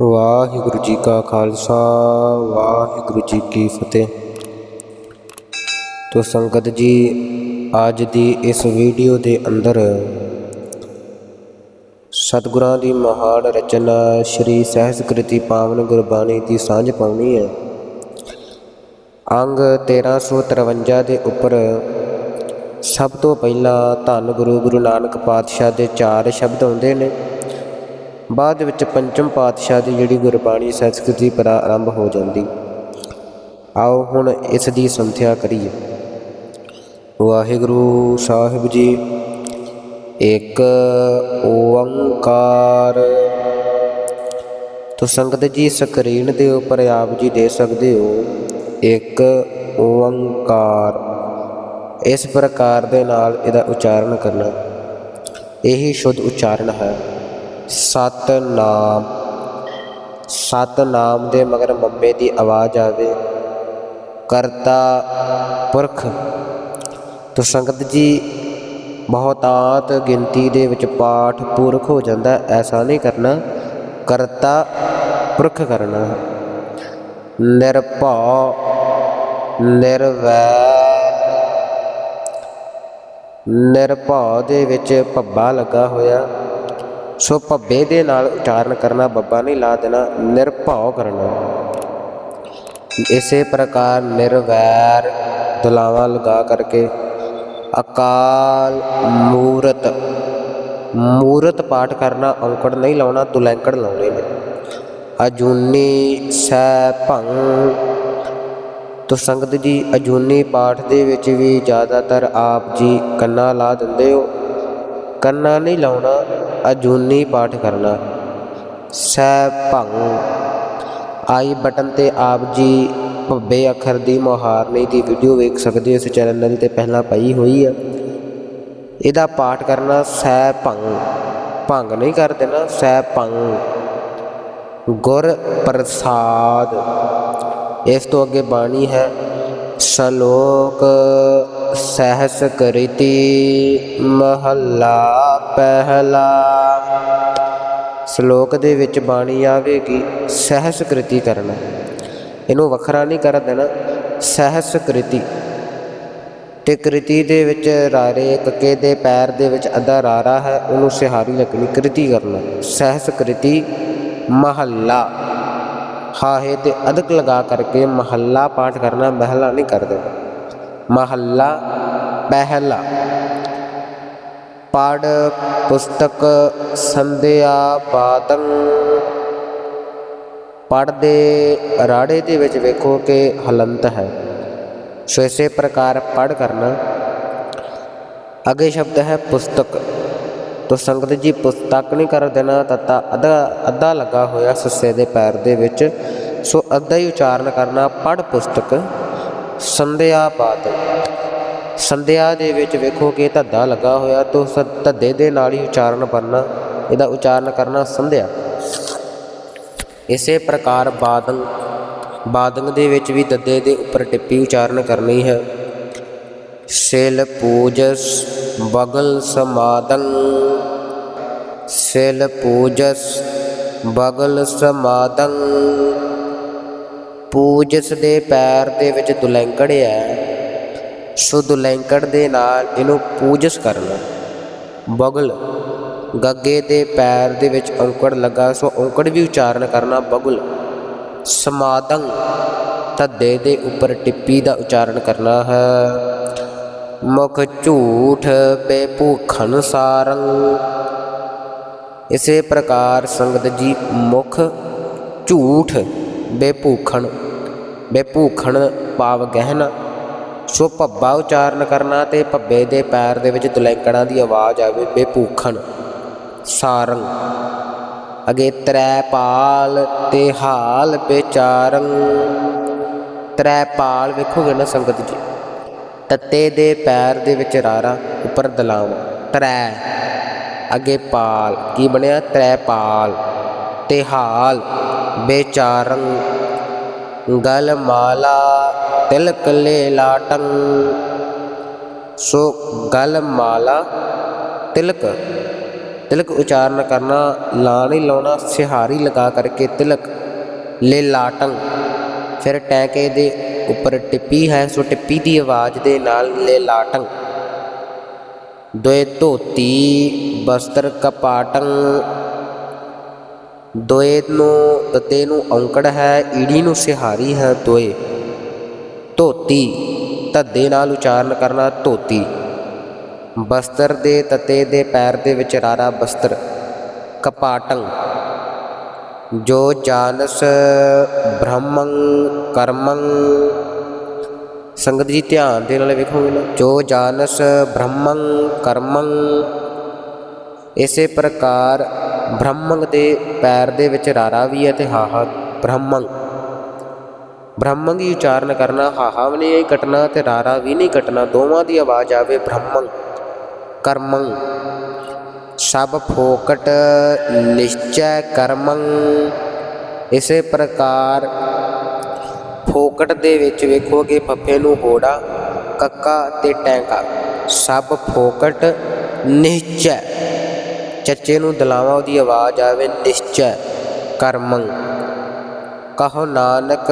ਵਾਹਿਗੁਰੂ ਜੀ ਕਾ ਖਾਲਸਾ, ਵਾਹਿਗੁਰੂ ਜੀ ਕੀ ਫਤਿਹ। ਤੋ ਸੰਗਤ ਜੀ, ਅੱਜ ਦੀ ਇਸ ਵੀਡੀਓ ਦੇ ਅੰਦਰ ਸਤਿਗੁਰਾਂ ਦੀ ਮਹਾਨ ਰਚਨਾ ਸ਼੍ਰੀ ਸਹਿਜਕ੍ਰਿਤੀ ਪਾਵਨ ਗੁਰਬਾਣੀ ਦੀ ਸਾਂਝ ਪਾਉਣੀ ਹੈ। ਅੰਗ 1353 ਦੇ ਉੱਪਰ ਸਭ ਤੋਂ ਪਹਿਲਾਂ ਧੰਨ ਗੁਰੂ ਗੁਰੂ ਨਾਨਕ ਪਾਤਸ਼ਾਹ ਦੇ ਚਾਰ ਸ਼ਬਦ ਆਉਂਦੇ ਨੇ। ਬਾਅਦ ਵਿੱਚ ਪੰਚਮ ਪਾਤਸ਼ਾਹ ਦੀ ਜਿਹੜੀ ਗੁਰਬਾਣੀ ਸੰਸਕ੍ਰਿਤੀ ਪਰ ਹੋ ਜਾਂਦੀ। ਆਓ ਹੁਣ ਇਸ ਦੀ ਸੰਥਿਆ ਕਰੀਏ। ਵਾਹਿਗੁਰੂ ਸਾਹਿਬ ਜੀ, ਇੱਕ ਓੰਕਾਰ। ਤੋ ਸੰਗਤ ਜੀ ਸਕਰੀਨ ਦੇ ਉੱਪਰ ਆਪ ਜੀ ਦੇ ਸਕਦੇ ਹੋ। ਇੱਕ ਓੰਕਾਰ। ਇਸ ਪ੍ਰਕਾਰ ਦੇ ਨਾਲ ਇਹਦਾ ਉਚਾਰਨ ਕਰਨਾ। ਇਹੀ ਸ਼ੁੱਧ ਉਚਾਰਨ ਹੈ। ਸਤਨਾਮ। ਸਤਨਾਮ ਦੇ ਮਗਰ ਮੰਮੇ ਦੀ ਆਵਾਜ਼ ਆਵੇ, ਕਰਤਾ ਪੁਰਖ, ਤੋ ਸੰਗਤ ਜੀ ਬਹੁਤਾਤ ਗਿਣਤੀ ਦੇ ਵਿੱਚ ਪਾਠ ਪੁਰਖ ਹੋ ਜਾਂਦਾ, ਐਸਾ ਨਹੀਂ ਕਰਨਾ, ਕਰਤਾ ਪੁਰਖ ਕਰਨਾ। ਹੈ ਨਿਰਭਉ, ਨਿਰਵੈਰ। ਨਿਰਭਉ ਦੇ ਵਿੱਚ ਭੱਬਾ ਲੱਗਾ ਹੋਇਆ। ਸੋ ਭੱਬੇ ਦੇ ਨਾਲ ਉਚਾਰਨ ਕਰਨਾ, ਬੱਬਾ ਨਹੀਂ ਲਾ ਦੇਣਾ, ਨਿਰਭਉ ਕਰਨਾ। ਇਸੇ ਪ੍ਰਕਾਰ ਨਿਰਵੈਰ ਦੁਲਾਵਾ ਲਗਾ ਕਰਕੇ ਅਕਾਲ ਮੂਰਤ ਮੂਰਤ ਪਾਠ ਕਰਨਾ, ਔਂਕੜ ਨਹੀਂ ਲਾਉਣਾ, ਦੁਲੈਂਕੜ ਲਾਉਣੇ ਨੇ। ਅਜੂਨੀ ਸੈ ਭੰਗ ਤੋ ਸੰਗਤ ਜੀ, ਅਜੂਨੀ ਪਾਠ ਦੇ ਵਿੱਚ ਵੀ ਜ਼ਿਆਦਾਤਰ ਆਪ ਜੀ ਕੰਨਾ ਲਾ ਦਿੰਦੇ ਹੋ। ਕੰਨਾ ਨਹੀਂ ਲਾਉਣਾ ਅਜੂਨੀ ਪਾਠ ਕਰਨਾ। ਸੈ ਭੰਗ ਆਈ ਬਟਨ ਤੇ ਆਪ ਜੀ ਭੱਬੇ ਅੱਖਰ ਦੀ ਮੁਹਾਰਨੀ ਦੀ ਵੀਡੀਓ ਵੇਖ ਸਕਦੇ ਹੋ, ਇਸ ਚੈਨਲ ਤੇ ਪਹਿਲਾਂ ਪਈ ਹੋਈ ਆ। ਇਹਦਾ ਪਾਠ ਕਰਨਾ ਸੈ ਭੰਗ ਭੰਗ ਨਹੀਂ ਕਰ ਦੇਣਾ ਸੈ ਭੰਗ ਗੁਰ ਪ੍ਰਸਾਦ, ਇਸ ਤੋਂ ਅੱਗੇ ਬਾਣੀ ਹੈ, ਸ਼ਲੋਕ ਸਹਸ ਕ੍ਰਿਤੀ ਮਹੱਲਾ ਪਹਿਲਾ। ਸ਼ਲੋਕ ਦੇ ਵਿੱਚ ਬਾਣੀ ਆਵੇਗੀ ਸਹਸ ਕ੍ਰਿਤੀ ਕਰਨਾ। ਇਹਨੂੰ ਵੱਖਰਾ ਨਹੀਂ ਕਰ ਦੇਣਾ ਸਹਸ ਕ੍ਰਿਤੀ ਤੇ ਕ੍ਰਿਤੀ ਦੇ ਵਿੱਚ ਰਾਰੇ ਕੱਕੇ ਦੇ ਪੈਰ ਦੇ ਵਿੱਚ ਅੱਧਾ ਰਾਰਾ ਹੈ, ਉਹਨੂੰ ਸਿਹਾਰੀ ਲੱਗਣੀ ਕ੍ਰਿਤੀ ਕਰਨਾ। ਸਹਸ ਕ੍ਰਿਤੀ ਮਹੱਲਾ। ਹਾਹੇ ਤੇ ਅਦਕ ਲਗਾ ਕਰਕੇ ਮਹੱਲਾ ਪਾਠ ਕਰਨਾ, ਮਹਿਲਾ ਨਹੀਂ ਕਰ ਦੇਣਾ। ਮਹੱਲਾ, ਪਹਿਲਾ। ਪੜ ਪੁਸਤਕ ਸੰਧਿਆ ਬਾਦੰ। ਪੜਦੇ ਰਾੜੇ ਦੇ ਵਿੱਚ ਵੇਖੋ ਕਿ ਹਲੰਤ ਹੈ। ਸੋ ਇਸੇ ਪ੍ਰਕਾਰ ਪੜ ਕਰਨਾ। ਅੱਗੇ ਸ਼ਬਦ ਹੈ ਪੁਸਤਕ। ਤੋ ਸੰਗਤ ਜੀ ਪੁਸਤਕ ਨਹੀਂ ਕਰ ਦੇਣਾ ਤਤਾ ਅੱਧਾ ਅੱਧਾ ਲੱਗਾ ਹੋਇਆ ਸੱਸੇ ਦੇ ਪੈਰ ਦੇ ਵਿੱਚ। ਸੋ ਅੱਧਾ ਹੀ ਉਚਾਰਨ ਕਰਨਾ ਪੜ ਪੁਸਤਕ ਸੰਧਿਆ ਬਾਦ। ਸੰਧਿਆ ਦੇ ਵਿੱਚ ਵੇਖੋ ਕਿ ਧੱਦਾ ਲੱਗਾ ਹੋਇਆ, ਤੋ ਧੱਦੇ ਦੇ ਨਾਲ ਹੀ ਉਚਾਰਨ ਕਰਨਾ ਇਹਦਾ ਉਚਾਰਨ ਕਰਨਾ ਸੰਧਿਆ। ਇਸੇ ਪ੍ਰਕਾਰ ਬਾਦੰ ਬਾਦੰਗ ਦੇ ਵਿੱਚ ਵੀ ਦੱਦੇ ਦੇ ਉੱਪਰ ਟਿੱਪੀ ਉਚਾਰਨ ਕਰਨੀ ਹੈ। ਸਿਲ ਪੂਜਸ ਬਗਲ ਸਮਾਦੰ। ਸਿਲ ਪੂਜਸ ਬਗਲ ਸਮਾਦੰ। ਪੂਜਸ ਦੇ ਪੈਰ ਦੇ ਵਿੱਚ ਦੁਲੈਂਕੜ ਹੈ। ਸੋ ਦੁਲੈਂਕੜ ਦੇ ਨਾਲ ਇਹਨੂੰ ਪੂਜਸ ਕਰਨਾ। ਬਗਲ। ਗੱਗੇ ਦੇ ਪੈਰ ਦੇ ਵਿੱਚ ਔਂਕੜ ਲੱਗਾ, ਸੋ ਔਂਕੜ ਵੀ ਉਚਾਰਨ ਕਰਨਾ ਬਗਲ। ਸਮਾਦੰ ਧੱਦੇ ਦੇ ਉੱਪਰ ਟਿੱਪੀ ਦਾ ਉਚਾਰਨ ਕਰਨਾ ਹੈ। ਮੁਖ ਝੂਠ ਬੇਭੂਖਨ ਸਾਰੰ ਇਸੇ ਪ੍ਰਕਾਰ ਸੰਗਤ ਜੀ ਮੁਖ ਝੂਠ ਬੇਭੂਖਣ ਬੇਭੂਖਣ ਭਾਵ ਗਹਿਣਾ ਸੋ ਭੱਬਾ ਉਚਾਰਨ ਕਰਨਾ ਤੇ ਭੱਬੇ ਦੇ ਪੈਰ ਦੇ ਵਿੱਚ ਦੁਲੈਂਕੜਾਂ ਦੀ ਆਵਾਜ਼ ਆਵੇ ਬੇਪੂਖਣ ਸਾਰੰਗ। ਅਗੇ ਤ੍ਰੈ ਪਾਲ ਤੇ ਹਾਲ ਵਿਚਾਰੰ। ਤਰੈ ਪਾਲ ਵੇਖੋਗੇ ਨਾ ਸੰਗਤ ਜੀ, ਤੱਤੇ ਦੇ ਪੈਰ ਦੇ ਵਿੱਚ ਰਾਰਾ ਉੱਪਰ ਦਲਾਮ ਤ੍ਰੈ, ਅਗੇ ਪਾਲ, ਕੀ ਬਣਿਆ? ਤ੍ਰੈ ਪਾਲ ਤੇ ਹਾਲ ਵਿਚਾਰੰ। ਗਲ ਮਾਲਾ ਤਿਲਕ ਲੈ ਲਾਟੰ, ਸੋ ਗਲ ਮਾਲਾ ਤਿਲਕ। ਤਿਲਕ ਉਚਾਰਨ ਕਰਨਾ ਲਾ ਨਹੀਂ ਲਾਉਣਾ, ਸਿਹਾਰੀ ਲਗਾ ਕਰਕੇ ਤਿਲਕ ਲੈ ਲਾਟੰ। ਫਿਰ ਟੈਂਕੇ ਦੇ ਉੱਪਰ ਟਿੱਪੀ ਹੈ, ਸੋ ਟਿੱਪੀ ਦੀ ਆਵਾਜ਼ ਦੇ ਨਾਲ ਲੈ ਲਾਟੰ। ਦੋਏ ਧੋਤੀ ਬਸਤਰ ਕਪਾਟੰ, ਦੋਏ ਨੂੰ, ਤਤੇ ਨੂੰ ਔਂਕੜ ਹੈ, ਈੜੀ ਨੂੰ ਸਿਹਾਰੀ ਹੈ ਦੋਏ। ਧੋਤੀ, ਧੱਦੇ ਨਾਲ ਉਚਾਰਨ ਕਰਨਾ ਧੋਤੀ। ਬਸਤਰ ਦੇ ਤਤੇ ਦੇ ਪੈਰ ਦੇ ਵਿੱਚ ਰਾਰਾ ਬਸਤਰ, ਕਪਾਟੰ। ਜੋ ਜਾਨਸ ਬ੍ਰਹਮੰ ਕਰਮੰ। ਸੰਗਤ ਜੀ, ਧਿਆਨ ਦੇ ਨਾਲ ਵੇਖੋਗੇ ਨਾ ਜੋ ਜਾਨਸ ਬ੍ਰਹਮੰ ਕਰਮੰ। ਇਸੇ ਪ੍ਰਕਾਰ ਬ੍ਰਹਮੰਗ ਦੇ ਪੈਰ ਦੇ ਵਿੱਚ ਰਾਰਾ ਵੀ ਹੈ ਤੇ ਹਾਹਾ ਬ੍ਰਹਮੰਗ ਬ੍ਰਹਮੰਗ ਹੀ ਉਚਾਰਨ ਕਰਨਾ ਹਾਹਾ ਵੀ ਨਹੀਂ ਕਟਣਾ ਤੇ ਰਾਰਾ ਵੀ ਨਹੀਂ ਕਟਣਾ, ਦੋਵਾਂ ਦੀ ਆਵਾਜ਼ ਆਵੇ ਬ੍ਰਹਮੰਗ। ਕਰਮੰ ਸਭ ਫੋਕਟ ਨਿਸ਼ਚੈ ਕਰਮੰ ਇਸੇ ਪ੍ਰਕਾਰ ਫੋਕਟ ਦੇ ਵਿੱਚ ਵੇਖੋਗੇ ਫੱਫੇ ਨੂੰ ਹੋੜਾ, ਕੱਕਾ ਤੇ ਟੈਂਕਾ। ਸਭ ਫੋਕਟ ਨਿਸ਼ਚੈ। ਚੱਚੇ ਨੂੰ ਦਲਾਵਾ ਉਹਦੀ ਆਵਾਜ਼ ਆਵੇ ਨਿਸ਼ਚੈ ਕਰਮੰ ਕਹੋ ਨਾਨਕ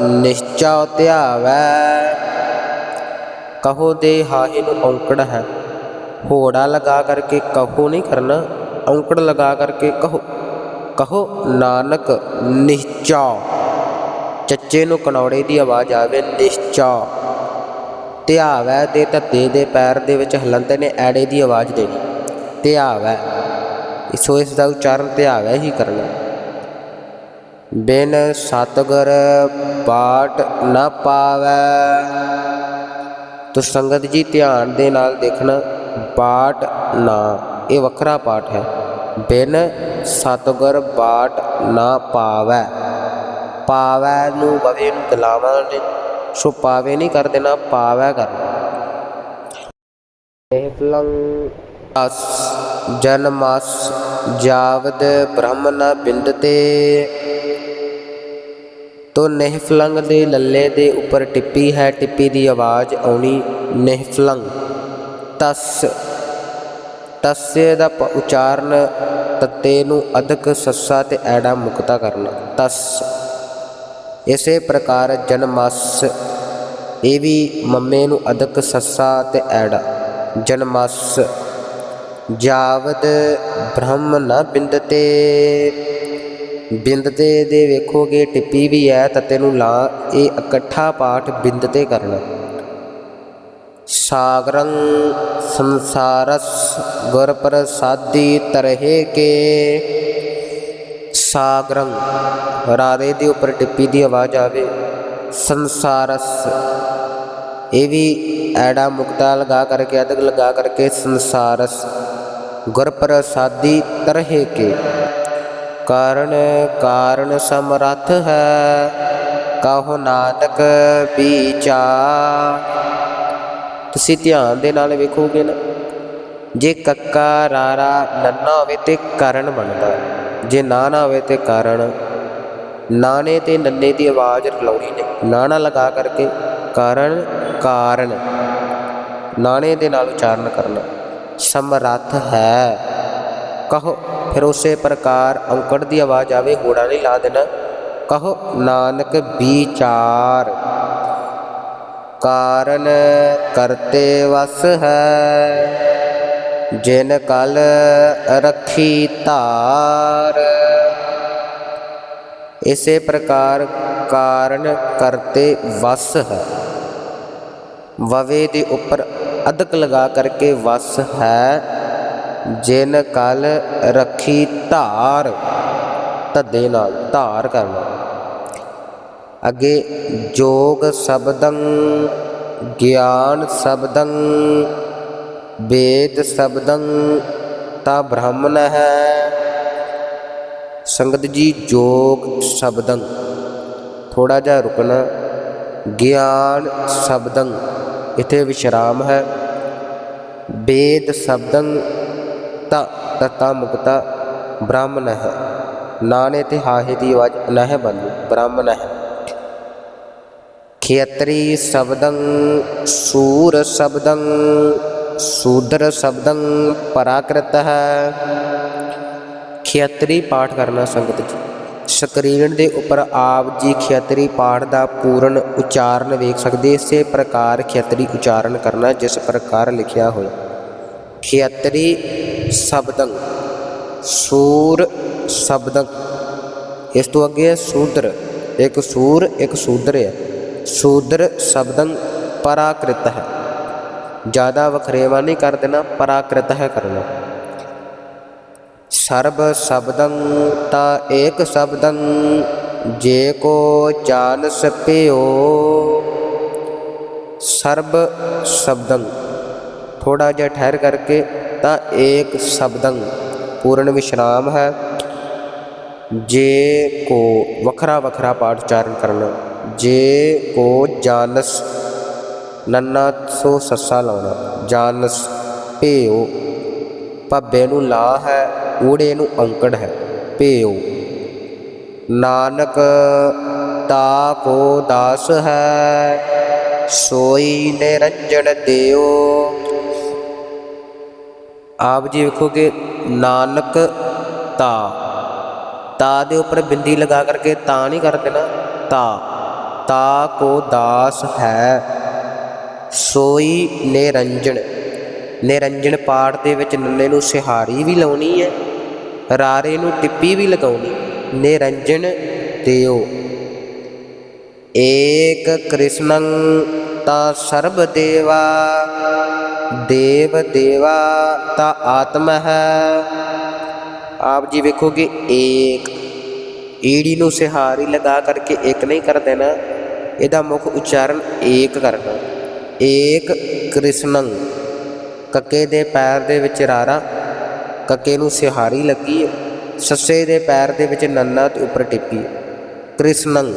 ਨਿਸ਼ਚਾ ਧਿਆਵੈ। ਕਹੋ ਦੇ ਹਾਹੇ ਨੂੰ ਔਂਕੜ ਹੈ। ਹੋੜਾ ਲਗਾ ਕਰਕੇ ਕਹੋ ਨਹੀਂ ਕਰਨਾ, ਔਂਕੜ ਲਗਾ ਕਰਕੇ ਕਹੋ। ਕਹੋ ਨਾਨਕ ਨਿਸ਼ਚਾ। ਚੱਚੇ ਨੂੰ ਕਨੌੜੇ ਦੀ ਆਵਾਜ਼ ਆਵੇ, ਨਿਸ਼ਚਾ। ਧਿਆਵੈ ਦੇ ਧੱਤੇ ਦੇ ਪੈਰ ਦੇ ਵਿੱਚ ਹਲੰਦੇ ਨੇ ਐੜੇ ਦੀ ਆਵਾਜ਼ ਦੇਣੀ। ਧਿਆਵੈ। ਸੋ ਇਸ ਦਾ ਉਚਾਰਨ ਧਿਆਵੈ ਹੀ ਕਰਨਾ। ਬਿਨ ਸਤਗੁਰ ਪਾਠ ਨਾ ਪਾਵੈ। ਤੋ ਸੰਗਤ ਜੀ ਧਿਆਨ ਦੇ ਨਾਲ ਦੇਖਣਾ ਬਾਟ ਨਾ, ਇਹ ਵੱਖਰਾ ਪਾਠ ਹੈ। ਬਿਨ ਸਤਗੁਰ ਬਾਟ ਨਾ ਪਾਵੈ। ਪਾਵੈ ਨੂੰ ਬਵੇ ਨੂੰ ਦਲਾਵਾਂ ਸੋ ਪਾਵੇ ਨਹੀਂ ਕਰ ਦੇਣਾ, ਪਾਵੈ ਕਰਨਾ ਇਹ ਫਲੰ ਅਸ ਜਨਮਸ, ਜਾਵਦ ਬ੍ਰਹਮ ਨ ਬਿੰਦਤੇ। ਤੋ ਨਹਿਫਲੰਗ ਦੇ ਲੱਲੇ ਦੇ ਉੱਪਰ ਟਿੱਪੀ ਹੈ, ਟਿੱਪੀ ਦੀ ਆਵਾਜ਼ ਆਉਣੀ ਨਹਿਫਲੰਗ। ਤਸ ਤस्य ਦਾ ਉਚਾਰਨ ਤੱਤੇ ਨੂੰ ਅਧਕ ਸੱਸਾ ਤੇ ਐੜਾ ਮੁਕਤਾ ਕਰਨਾ। ਤਸ, ਇਸੇ ਪ੍ਰਕਾਰ ਜਨਮਸ, ਇਹ ਵੀ ਮੰਮੇ ਨੂੰ ਅਧਕ ਸੱਸਾ ਤੇ ਐੜਾ। ਜਨਮਸ ਜਾਵਦ ਬ੍ਰਹਮ ਨ ਬਿੰਦਤੇ ਬਿੰਦਤੇ ਦੇ ਵੇਖੋਗੇ ਟਿੱਪੀ ਵੀ ਹੈ ਤਤੇ ਨੂੰ ਲਾ, ਇਹ ਇਕੱਠਾ ਪਾਠ ਬਿੰਦਤੇ ਕਰਨਾ। ਸਾਗਰੰ ਸੰਸਾਰਸ ਗੁਰ ਪ੍ਰਸਾਦੀ ਤਰਹਿ ਕੇ। ਸਾਗਰੰ ਰਾਰੇ ਦੇ ਉੱਪਰ ਟਿੱਪੀ ਦੀ ਆਵਾਜ਼ ਆਵੇ। ਸੰਸਾਰਸ, ਇਹ ਵੀ ਐੜਾ ਮੁਕਤਾ ਲਗਾ ਕਰਕੇ, ਅਦਗ ਲਗਾ ਕਰਕੇ ਸੰਸਾਰਸ ਗੁਰ ਪ੍ਰਸਾਦੀ ਤਰਹਿ ਕੇ। ਕਰਨ ਕਾਰਨ ਸਮਰੱਥ ਹੈ, ਕਹੋ ਨਾਨਕ ਵਿਚਾਰ ਤੁਸੀਂ ਧਿਆਨ ਦੇ ਨਾਲ ਵੇਖੋਗੇ ਨਾ, ਜੇ ਕੱਕਾ ਰਾਰਾ ਨੰਨਾ ਹੋਵੇ ਤੇ ਕਾਰਨ ਬਣਦਾ ਜੇ ਨਾ ਹੋਵੇ ਤੇ ਕਾਰਨ। ਨਾਣੇ ਤੇ ਨੰਨੇ ਦੀ ਆਵਾਜ਼ ਰਲਾਉਣੀ ਨੇ ਨਾਣਾ ਲਗਾ ਕਰਕੇ ਕਾਰਨ ਕਾਰਨ। ਨਾਣੇ ਦੇ ਨਾਲ ਉਚਾਰਨ ਕਰਨਾ, ਸਮਰੱਥ ਹੈ। ਕਹੋ, ਫਿਰ ਉਸੇ ਪ੍ਰਕਾਰ ਔਂਕੜ ਦੀ ਆਵਾਜ਼ ਆਵੇ ਹੋੜਾ ਨਹੀਂ ਲਾ ਦੇਣਾ। ਕਹੋ, ਨਾਨਕ ਵਿਚਾਰ। ਕਾਰਨ ਕਰਤੇ ਵਸ ਹੈ, ਜਿਨ ਕਲ ਰੱਖੀ ਧਾਰ। ਇਸੇ ਪ੍ਰਕਾਰ ਕਾਰਨ ਕਰਤੇ ਵਸ ਹੈ। ਵਵੇ ਦੇ ਉੱਪਰ ਅਦਕ ਲਗਾ ਕਰਕੇ ਵਸ ਹੈ। ਜਿਨ ਕਲ ਰੱਖੀ ਧਾਰ, ਧੱਦੇ ਨਾਲ ਧਾਰ ਕਰਨਾ। ਅੱਗੇ ਜੋਗ ਸ਼ਬਦੰ, ਗਿਆਨ ਸ਼ਬਦੰ, ਵੇਦ ਸ਼ਬਦੰ, ਤਾ ਬ੍ਰਾਹਮਣ ਹੈ ਸੰਗਤ ਜੀ, ਜੋਗ ਸ਼ਬਦੰ। ਥੋੜਾ ਜਿਹਾ ਰੁਕਣਾ। ਗਿਆਨ ਸ਼ਬਦੰ, ਇਥੇ ਵਿਸ਼ਰਾਮ ਹੈ। ਵੇਦ ਸ਼ਬਦੰ ਤਾ ਤਤਾ ਮੁਕਤਾ ਬ੍ਰਾਹਮਣ ਹੈ ਨਾਨੇ ਤੇ ਹਾਹੇ ਦੀ ਆਵਾਜ਼ ਨਹਿ ਬੰਦੀ ਬ੍ਰਾਹਮਣ ਹੈ ਖੇਤਰੀ ਸ਼ਬਦੰ, ਸੂਰ ਸ਼ਬਦੰ, ਸ਼ੂਦਰ ਸ਼ਬਦੰ ਪਰਾਕ੍ਰਿਤ ਹੈ ਖੇਤਰੀ ਪਾਠ ਕਰਨਾ ਸੰਗਤ ਜੀ। ਸਕਰੀਨ ਦੇ ਉੱਪਰ ਆਪ ਜੀ ਖੇਤਰੀ ਪਾਠ ਦਾ ਪੂਰਨ ਉਚਾਰਨ ਵੇਖ ਸਕਦੇ, ਇਸੇ ਪ੍ਰਕਾਰ ਖੇਤਰੀ ਉਚਾਰਨ ਕਰਨਾ ਜਿਸ ਪ੍ਰਕਾਰ ਲਿਖਿਆ ਹੋਇਆ। ਖੇਤਰੀ ਸ਼ਬਦੰ, ਸੂਰ ਸ਼ਬਦੰ। ਇਸ ਤੋਂ ਅੱਗੇ ਹੈ ਸੂਦਰ। ਇੱਕ ਸੂਰ, ਇੱਕ ਸੂਦਰ ਹੈ। ਸੂਦਰ ਸ਼ਬਦੰ ਪਰਾਕ੍ਰਿਤ ਹੈ। ਜ਼ਿਆਦਾ ਵਖਰੇਵਾ ਨਹੀਂ ਕਰ ਦੇਣਾ, ਪਰਾਕ੍ਰਿਤ ਹੈ ਕਰਨਾ। ਸਰਬ ਸ਼ਬਦੰ ਤਾਂ ਏਕ ਸ਼ਬਦੰ, ਜੇ ਕੋ ਜਾਣ ਸਪਿਓ ਸਰਬ ਸ਼ਬਦੰ ਥੋੜਾ ਜਿਹਾ ਠਹਿਰ ਕਰਕੇ ਤਾਂ ਏਕ ਸ਼ਬਦੰ ਪੂਰਨ ਵਿਸ਼ਰਾਮ ਹੈ। ਜੇ ਕੋ ਵੱਖਰਾ ਵੱਖਰਾ ਪਾਠ ਉਚਾਰਨ ਕਰਨਾ, ਜੇ ਕੋ ਜਾਨਸ ਨੰਨਾ ਸੋ ਸੱਸਾ ਲਾਉਣਾ, ਜਾਨਸ ਭੇਓ ਭੱਬੇ ਨੂੰ ਲਾ ਹੈ, ਊੜੇ ਨੂੰ ਔਂਕੜ ਹੈ ਭੇਓ ਨਾਨਕ ਤਾ ਕੋ ਦਾਸ ਹੈ, ਸੋਈ ਨਿਰੰਜਨ ਦਿਓ ਆਪ ਜੀ ਵੇਖੋਗੇ, ਨਾਨਕ ਤਾ। ਤਾ ਦੇ ਉੱਪਰ ਬਿੰਦੀ ਲਗਾ ਕਰਕੇ ਤਾਂ ਨਹੀਂ ਕਰ ਦੇਣਾ, ਤਾ। ਤਾ ਕੋ ਦਾਸ ਹੈ, ਸੋਈ ਨਿਰੰਜਨ ਨਿਰੰਜਨ ਪਾਠ ਦੇ ਵਿੱਚ ਨੰਨੇ ਨੂੰ ਸਿਹਾਰੀ ਵੀ ਲਾਉਣੀ ਹੈ, ਰਾਰੇ ਨੂੰ ਟਿੱਪੀ ਵੀ ਲਗਾਉਣੀ ਨਿਰੰਜਨ ਦਿਓ। ਏਕ ਕ੍ਰਿਸ਼ਨੰ ਤਾ ਸਰਬ ਦੇਵਾ ਦੇਵ ਦੇਵਾ ਤਾ ਆਤਮ ਹੈ। ਆਪ ਜੀ ਵੇਖੋਗੇ ਏਕ ਈੜੀ ਨੂੰ ਸਿਹਾਰੀ ਲਗਾ ਕਰਕੇ ਇੱਕ ਨਹੀਂ ਕਰ ਦੇਣਾ। ਇਹਦਾ ਮੁੱਖ ਉਚਾਰਨ ਏਕ ਕਰਨਾ। ਏਕ ਕ੍ਰਿਸ਼ਨੰ। ਕੱਕੇ ਦੇ ਪੈਰ ਦੇ ਵਿੱਚ ਰਾਰਾ। ਕੱਕੇ ਨੂੰ ਸਿਹਾਰੀ ਲੱਗੀ ਹੈ। ਸੱਸੇ ਦੇ ਪੈਰ ਦੇ ਵਿੱਚ ਨੰਨਾ ਤੇ ਉੱਪਰ ਟਿੱਪੀ ਹੈ। ਕ੍ਰਿਸ਼ਨੰ।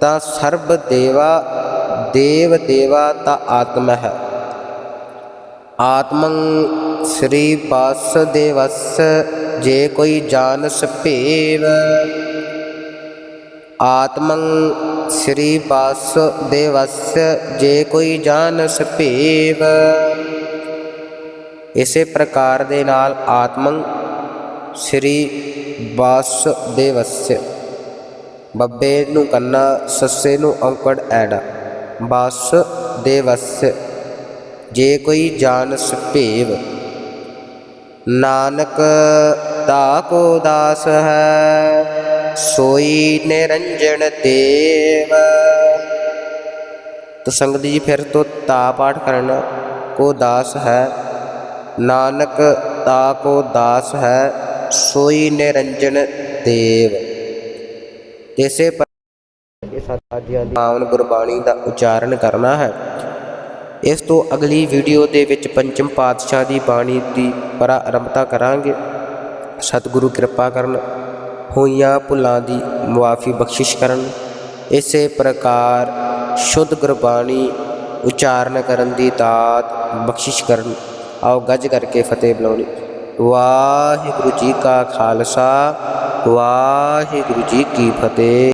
ਤਾਂ ਸਰਬ ਦੇਵਾ, ਦੇਵ ਦੇਵਾ ਤਾਂ ਆਤਮ ਹੈ। ਆਤਮੰ ਸ੍ਰੀ ਵਾਸੁਦੇਵਸ, ਜੇ ਕੋਈ ਜਾਣਸ ਭੇਵ ਆਤਮੰ ਸ੍ਰੀ ਵਾਸੁਦੇਵਸ, ਜੇ ਕੋਈ ਜਾਣਸ ਭੇਵ ਇਸੇ ਪ੍ਰਕਾਰ ਦੇ ਨਾਲ ਆਤਮੰ ਸ੍ਰੀ ਵਾਸੁਦੇਵਸ। ਬੱਬੇ ਨੂੰ ਕੰਨਾ, ਸੱਸੇ ਨੂੰ ਔਂਕੜ ਐੜਾ ਬਸ ਦੇਵਸ ਜੇ ਕੋਈ ਜਾਣਸ ਭੇਵ ਨਾਨਕ ਤਾ ਕੋ ਦਾਸ ਹੈ, ਸੋਈ ਨਿਰੰਜਨ ਦੇਵ। ਤੋ ਸੰਗਤ ਜੀ ਫਿਰ ਤੋਂ ਤਾ ਪਾਠ ਕਰਨਾ ਕੋ ਦਾਸ ਹੈ, ਨਾਨਕ ਤਾ ਕੋ ਦਾਸ ਹੈ, ਸੋਈ ਨਿਰੰਜਨ ਦੇਵ। ਇਸੇ ਪਰ ਪਾਵਨ ਗੁਰਬਾਣੀ ਦਾ ਉਚਾਰਨ ਕਰਨਾ ਹੈ। ਇਸ ਤੋਂ ਅਗਲੀ ਵੀਡੀਓ ਦੇ ਵਿੱਚ ਪੰਚਮ ਪਾਤਸ਼ਾਹ ਦੀ ਬਾਣੀ ਦੀ ਪ੍ਰਾਰੰਭਤਾ ਕਰਾਂਗੇ। ਸਤਿਗੁਰੂ ਕਿਰਪਾ ਕਰਨ, ਹੋਈਆਂ ਭੁੱਲਾਂ ਦੀ ਮੁਆਫੀ ਬਖਸ਼ਿਸ਼ ਕਰਨ। ਇਸੇ ਪ੍ਰਕਾਰ ਸ਼ੁੱਧ ਗੁਰਬਾਣੀ ਉਚਾਰਨ ਕਰਨ ਦੀ ਦਾਤ ਬਖਸ਼ਿਸ਼ ਕਰਨ। ਆਓ ਗੱਜ ਕਰਕੇ ਫਤਿਹ ਬੁਲਾਉਣੀ। ਵਾਹਿਗੁਰੂ ਜੀ ਕਾ ਖਾਲਸਾ, ਵਾਹਿਗੁਰੂ ਜੀ ਕੀ ਫਤਿਹ।